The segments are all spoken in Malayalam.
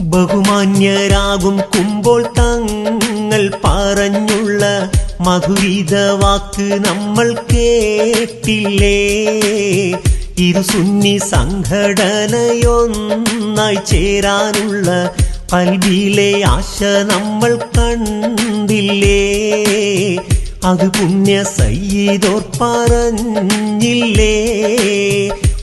ബഹുമാന്യരാകും കുമ്പോൾ തങ്ങൾ പറഞ്ഞുള്ള മധുരിത വാക്ക് നമ്മൾ കേട്ടില്ലേ? ഇരു സുന്നി സംഘടനയൊന്നായി ചേരാനുള്ള കൽവിയിലെ ആശ നമ്മൾ കണ്ടില്ലേ? അത് പുണ്യ സയ്യിദോർ പറഞ്ഞില്ലേ?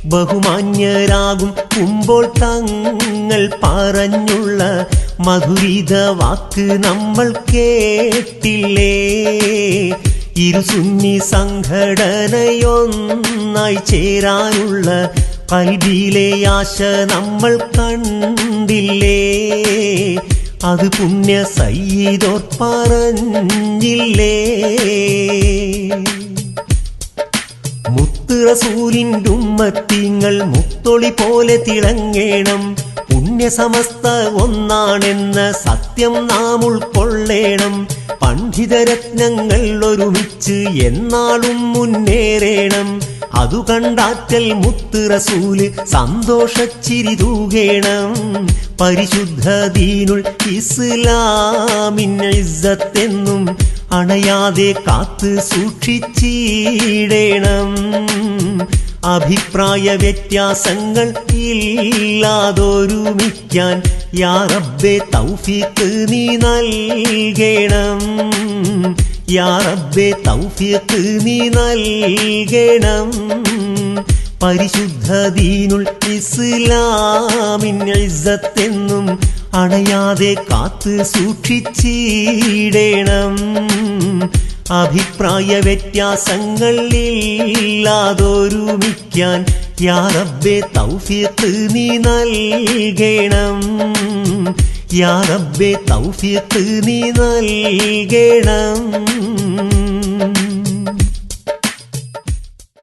ബഹുമാന്യരാകും കുമ്പോൾ തങ്ങൾ പറഞ്ഞുള്ള മധുരിത വാക്ക് നമ്മൾ കേട്ടില്ലേ? ഇരു സുന്നി സംഘടനയൊന്നായി ചേരാനുള്ള കൽബിയിലെ ആശ നമ്മൾ കണ്ടില്ലേ? അത് പുണ്യ സയ്യിദോർ പറഞ്ഞില്ലേ? റസൂലിന്റെ ഉമ്മത്തിങ്ങൾ മുത്തൊളി പോലെ തിളങ്ങേണം. പുണ്യസമസ്ത ഒന്നാണെന്ന സത്യം നാം ഉൾക്കൊള്ളേണം. പണ്ഡിതരത്നങ്ങൾ ഒരുമിച്ച് എന്നാളും മുന്നേറേണം. അതു കണ്ടാറ്റൽ മുത്ത് റസൂൽ സന്തോഷച്ചിരി തൂകേണം. പരിശുദ്ധ ദീനുൾ ഇസ്ലാമിൻ ഇസ്സത്തെന്നും അണയാതെ കാത്ത് സൂക്ഷിച്ചിടേണം. അഭിപ്രായ വ്യത്യാസങ്ങൾ ഇല്ലാതൊരുമിക്കാൻ യാ റബ്ബെ തൗഫീക്ക് നീ നൽകണം. യാ റബ്ബെ തൗഫീക്ക് നീ നൽകണം. പരിശുദ്ധ ദീനുൽ ഇസ്ലാമിൻ ഇസ്സത്തെന്നും അണയാതെ കാത്ത് സൂക്ഷിച്ചിടേണം. അഭിപ്രായ വ്യത്യാസങ്ങൾ ഇല്ലാതൊരുമിക്കാൻ യാ റബ്ബെ തൗഫീഖ് നീ നൽകണം. യാ റബ്ബെ തൗഫീഖ് നീ നൽകണം.